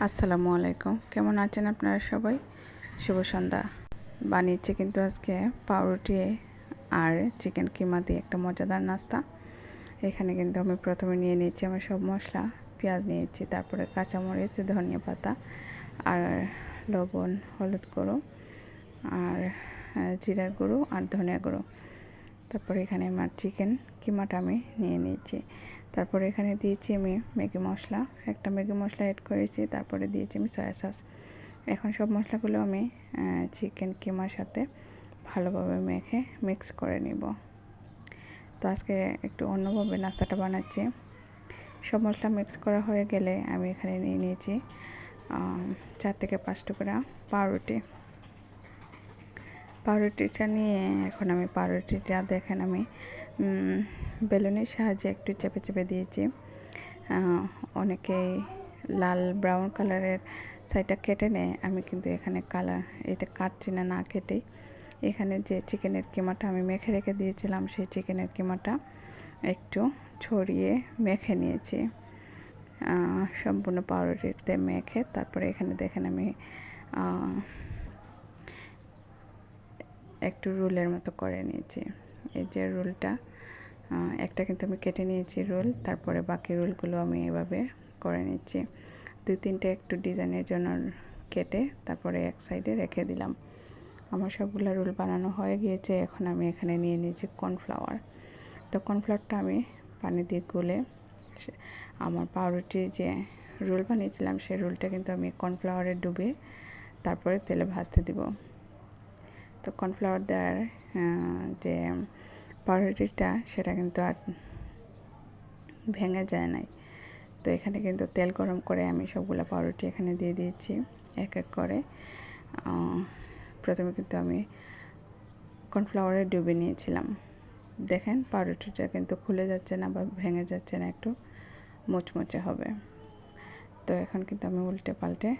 আসসালামু আলাইকুম। কেমন আছেন আপনারা সবাই? শুভ সন্ধ্যা। বানিয়েছি কিন্তু আজকে পাউরুটি আর চিকেন কিমা দিয়ে একটা মজাদার নাস্তা। এখানে কিন্তু আমি প্রথমে নিয়ে নিয়েছি আমার সব মশলা, পেঁয়াজ নিয়েছি, তারপরে কাঁচামরিচ, ধনিয়া পাতা আর লবণ, হলুদ গুঁড়ো আর জিরার গুঁড়ো আর ধনিয়া গুঁড়ো। তারপরে এখানে আমার চিকেন কিমাটা আমি নিয়ে নিয়েছি। তারপরে এখানে দিয়েছি আমি ম্যাগি মশলা। একটা ম্যাগি মশলা অ্যাড করেছি, তারপরে দিয়েছি আমি সয়া সস এখন সব মশলাগুলো আমি চিকেন কিমার সাথে ভালোভাবে মেখে মিক্স করে নিব। তো আজকে একটু অন্যভাবে নাস্তাটা বানাচ্ছি। সব মশলা মিক্স করা হয়ে গেলে আমি এখানে নিয়ে নিয়েছি চার থেকে পাঁচ টুকরা পাউরুটি। পাউরুটিটা নিয়ে এখন আমি পাউরুটিটা দেখেন আমি বেলুনের সাহায্যে একটু চেপে চেপে দিয়েছি। অনেকেই লাল ব্রাউন কালারের সাইডটা কেটে নেয়, আমি কিন্তু এখানে কালার, এটা কাটছি না না কেটেই। এখানে যে চিকেনের কিমাটা আমি মেখে রেখে দিয়েছিলাম, সেই চিকেনের কিমাটা একটু ছড়িয়ে মেখে নিয়েছি। সম্পূর্ণ পাউরুটিতে মেখে, তারপরে এখানে দেখেন আমি একটু রোলের মতো করে নিয়েছি। এই যে রোলটা একটা কিন্তু আমি কেটে নিয়েছি রোল, তারপরে বাকি রোলগুলো আমি এভাবে করে নিচ্ছি। দুই তিনটে একটু ডিজাইনের জন্য কেটে তারপরে এক সাইডে রেখে দিলাম। আমার সবগুলো রোল বানানো হয়ে গিয়েছে, এখন আমি এখানে নিয়ে নিয়েছি কর্নফ্লাওয়ার। তো কর্নফ্লাওয়ারটা আমি পানি দিয়ে গুলে আমার পাউরুটি যে রোল বানিয়েছিলাম সেই রোলটা কিন্তু আমি কর্নফ্লাওয়ারে ডুবে তারপরে তেলে ভাজতে দিব। তো কর্নফ্লাওয়ার দেওয়ার যে পাউরুটিটা সেটা কিন্তু আর ভেঙে যায় নাই। তো এখানে কিন্তু তেল গরম করে আমি সবগুলো পাউরুটি এখানে দিয়ে দিয়েছি, এক এক করে। প্রথমে কিন্তু আমি কর্নফ্লাওয়ারে ডুবে নিয়েছিলাম। দেখেন পাউরুটিটা কিন্তু খুলে যাচ্ছে না বা ভেঙে যাচ্ছে না, একটু মুচমুচে হবে। তো এখন কিন্তু আমি উল্টে পাল্টে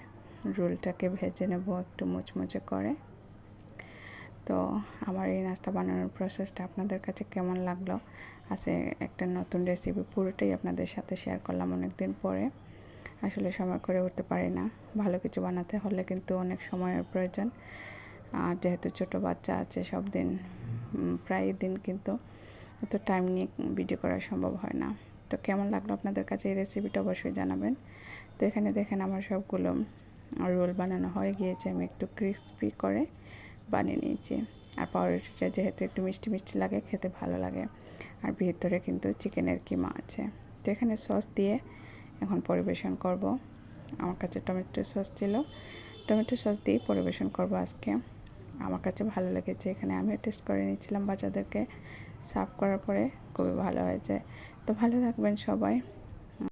রোলটাকে ভেজে নেব একটু মুচমুচে করে। তো আমার এই নাস্তা বানানোর প্রসেসটা আপনাদের কাছে কেমন লাগল? আছে একটা নতুন রেসিপি পুরোটাই আপনাদের সাথে শেয়ার করলাম অনেক দিন পরে। আসলে সময় করে উঠতে পারি না। ভালো কিছু বানাতে হলে কিন্তু অনেক সময়ের প্রয়োজন। আর যেহেতু ছোট বাচ্চা আছে সব দিন প্রায় দিন কিন্তু এত টাইম নিয়ে ভিডিও করা সম্ভব হয় না। তো কেমন লাগল আপনাদের কাছে এই রেসিপিটা অবশ্যই জানাবেন। তো এখানে দেখেন আমার সবগুলো রোল বানানো হয়ে গিয়েছে। আমি একটু ক্রিসপি করে বানিয়ে নিয়েছি। আর পাউরুটিটা যেহেতু একটু মিষ্টি মিষ্টি লাগে, খেতে ভালো লাগে। আর ভিতরে কিন্তু চিকেনের কিমা আছে। তো এখানে সস দিয়ে এখন পরিবেশন করব। আমার কাছে টমেটো সস ছিল। টমেটো সস দিয়ে পরিবেশন করব আজকে। আমার কাছে ভালো লেগেছে। এখানে আমিও টেস্ট করে নিয়েছিলাম বাচ্চাদেরকে। সার্ভ করার পরে খুবই ভালো হয়েছে। তো ভালো থাকবেন সবাই।